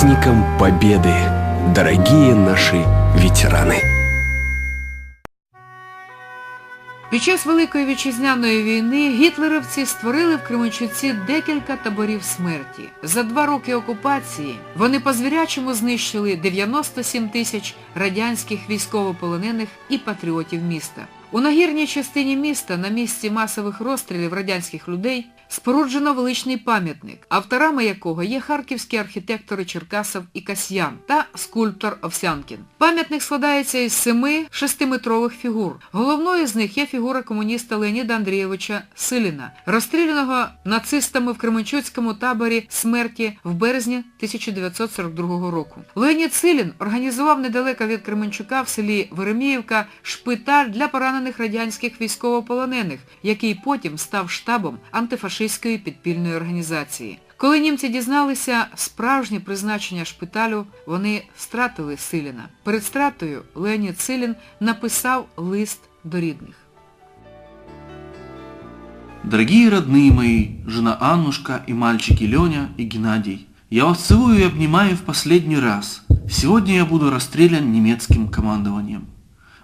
праздником Победы, дорогие наши ветераны! Під час Великої вітчизняної війни гітлерівці створили в Кременчуці декілька таборів смерті. За два роки окупації вони по-звірячому знищили 97 тисяч радянських військовополонених і патріотів міста. У нагірній частині міста на місці масових розстрілів радянських людей споруджено величний пам'ятник, авторами якого є харківські архітектори Черкасов і Касьян та скульптор Овсянкін. Пам'ятник складається із семи шестиметрових фігур. Головною з них є фігура комуніста Леоніда Андрійовича Силіна, розстріляного нацистами в Кременчуцькому таборі смерті в березні 1942 року. Леонід Силін організував недалеко від Кременчука в селі Вереміївка шпиталь для поранених радянських військовополонених, який потім став штабом антифашистської підпільної організації. Коли німці дізналися справжнє призначення шпиталю, вони стратили Силіна. Перед стратою Леонід Силін написав лист до рідних. Дорогие родные мои, жена Аннушка и мальчики Леня и Геннадий, я вас целую и обнимаю в последний раз. Сегодня я буду расстрелян немецким командованием.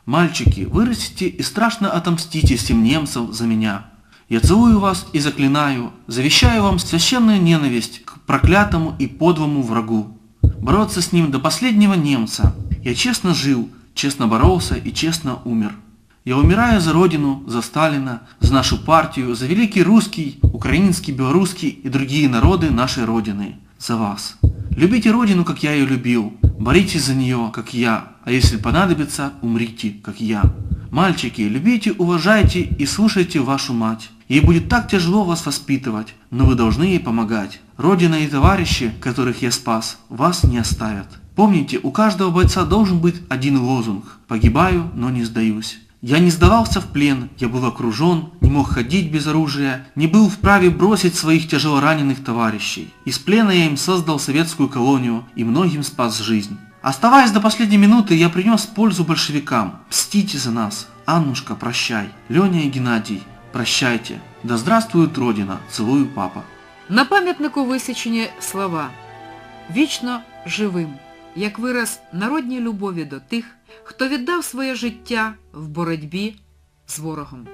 Мальчики, вырастите и страшно отомстите всем немцам за меня. Я целую вас и заклинаю, завещаю вам священную ненависть к проклятому и подлому врагу. Бороться с ним до последнего немца. Я честно жил, честно боролся и честно умер. Я умираю за Родину, за Сталина, за нашу партию, за великий русский, украинский, белорусский и другие народы нашей Родины. За вас. Любите Родину, как я ее любил. Боритесь за нее, как я. А если понадобится, умрите, как я. Мальчики, любите, уважайте и слушайте вашу мать. Ей будет так тяжело вас воспитывать, но вы должны ей помогать. Родина и товарищи, которых я спас, вас не оставят. Помните, у каждого бойца должен быть один лозунг. Погибаю, но не сдаюсь. Я не сдавался в плен, я был окружен, не мог ходить без оружия, не был вправе бросить своих тяжелораненых товарищей. Из плена я им создал советскую колонию и многим спас жизнь. Оставаясь до последней минуты, я принес пользу большевикам. Мстите за нас. Аннушка, прощай. Леня и Геннадий, прощайте. Да здравствует Родина. Целую, папа. На пам'ятнику висічені слова «Вічно живим», як вираз народній любові до тих, хто віддав своє життя в боротьбі з ворогом.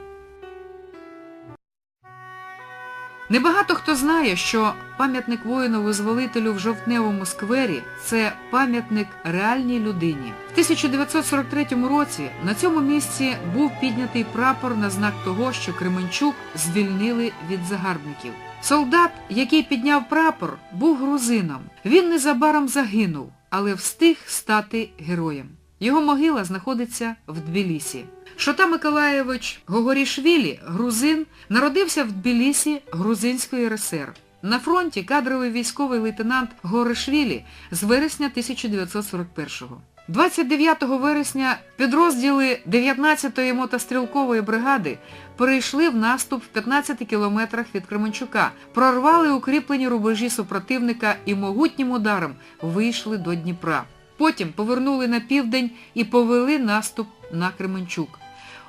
Небагато хто знає, що пам'ятник воїну-визволителю в Жовтневому сквері – це пам'ятник реальній людині. В 1943 році на цьому місці був піднятий прапор на знак того, що Кременчук звільнили від загарбників. Солдат, який підняв прапор, був грузином. Він незабаром загинув, але встиг стати героєм. Його могила знаходиться в Тбілісі. Шота Миколаєвич Гогорішвілі, грузин, народився в Тбілісі Грузинської РСР. На фронті кадровий військовий лейтенант Горишвілі з вересня 1941-го. 29 вересня підрозділи 19-ї мотострілкової бригади перейшли в наступ в 15 кілометрах від Кременчука, прорвали укріплені рубежі супротивника і могутнім ударом вийшли до Дніпра. Потім повернули на південь і повели наступ на Кременчук.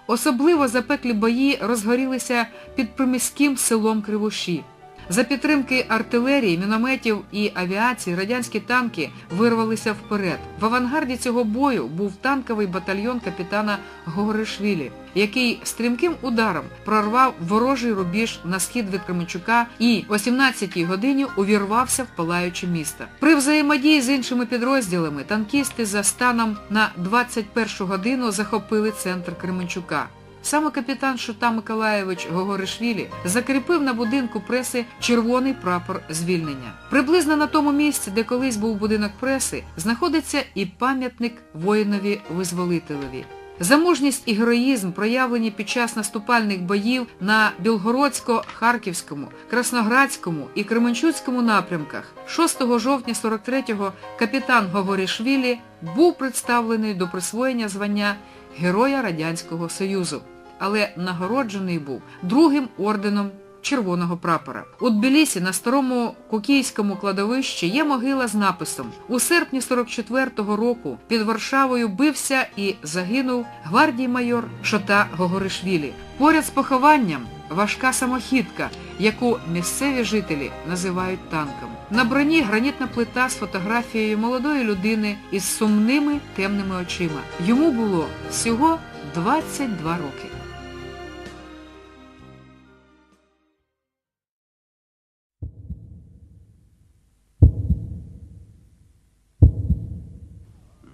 Особливо запеклі бої розгорілися під приміським селом Кривоші. За підтримки артилерії, мінометів і авіації радянські танки вирвалися вперед. В авангарді цього бою був танковий батальйон капітана Гогоришвілі, який стрімким ударом прорвав ворожий рубіж на схід від Кременчука і о 17-й годині увірвався в палаюче місто. При взаємодії з іншими підрозділами танкісти за станом на 21 годину захопили центр Кременчука. Саме капітан Шута Миколаєвич Гогоришвілі закріпив на будинку преси червоний прапор звільнення. Приблизно на тому місці, де колись був будинок преси, знаходиться і пам'ятник воїнові-визволителеві. За мужність і героїзм, проявлені під час наступальних боїв на Білгородсько-Харківському, Красноградському і Кременчуцькому напрямках, 6 жовтня 43-го капітан Гогорішвілі був представлений до присвоєння звання Героя Радянського Союзу, але нагороджений був другим орденом червоного прапора. У Тбілісі на старому Кокійському кладовищі є могила з написом «У серпні 44-го року під Варшавою бився і загинув гвардій майор Шота Гогоришвілі». Поряд з похованням важка самохідка, яку місцеві жителі називають танком. На броні гранітна плита з фотографією молодої людини із сумними темними очима. Йому було всього 22 роки.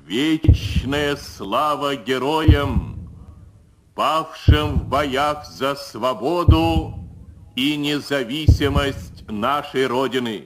Вечная слава героям, павшим в боях за свободу и независимость нашей Родины.